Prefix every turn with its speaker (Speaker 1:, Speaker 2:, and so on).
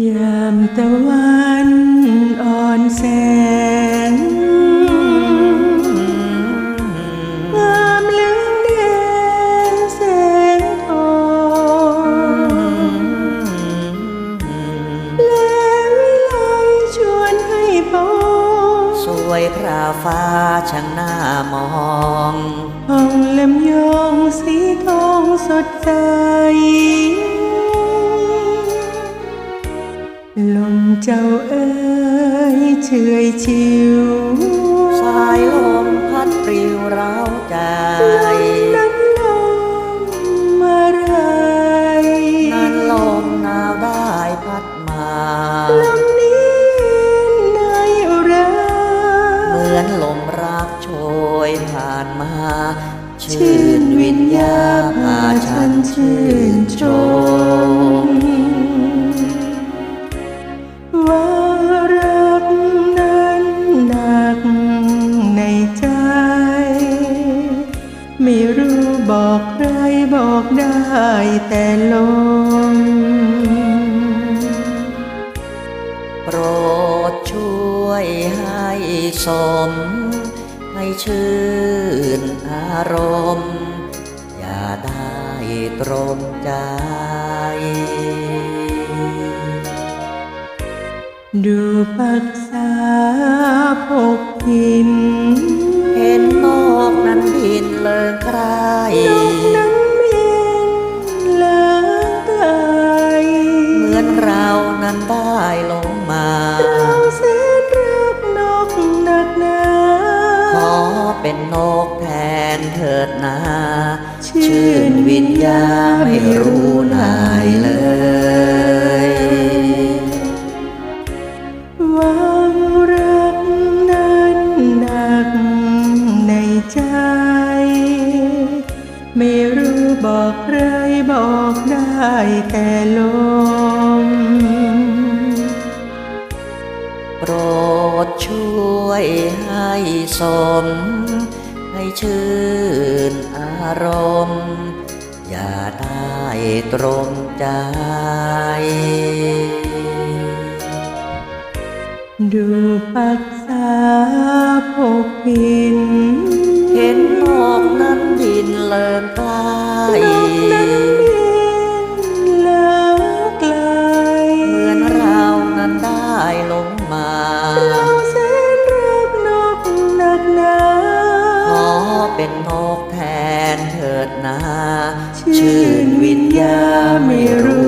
Speaker 1: ยามตะวันอ่อนแสง
Speaker 2: งา
Speaker 1: มเหลืองแดงแสงทองและวิไลชวนให้ปอง
Speaker 2: สวยพระฟ้าช่างน่ามอง
Speaker 1: ห้องลำยองสีทองสดใส ลมเจ้าเอ้ยเฉยชิว สายล
Speaker 2: มพัดปลิวร้าใจน
Speaker 1: ั้นลมอะไรนั้นลม
Speaker 2: หนาวได้พัดมาล
Speaker 1: มนี้ในอุรเหม
Speaker 2: ือนลมรักโชยผ่านมา ชื่นวิญญาพาฉันชื่นชม
Speaker 1: รู้บอกใครบอกได้แต่ลม
Speaker 2: โปรดช่วยให้สม ให้ชื่นอารมณ์ อย่าได้ตรมใจ
Speaker 1: ดูปักษาพกพิ
Speaker 2: เป็นนกแทนเถิดนา
Speaker 1: ชื่นวิญญาไม่รู้นายเล
Speaker 2: ย
Speaker 1: วังรักนั้นหนักในใจ ไม่รู้บอกใครบอกได้แต่ลม
Speaker 2: ช่วยให้สม ให้ชื่นอารมณ์ อย่าได้ตรงใจ
Speaker 1: ดูปักษาพกบิน เห็นอกนั้น
Speaker 2: บินเลินไกล
Speaker 1: เหมือนเรานั้น
Speaker 2: ได้ลงมา นเถิดนา ชื่นวิญญาไม่รู้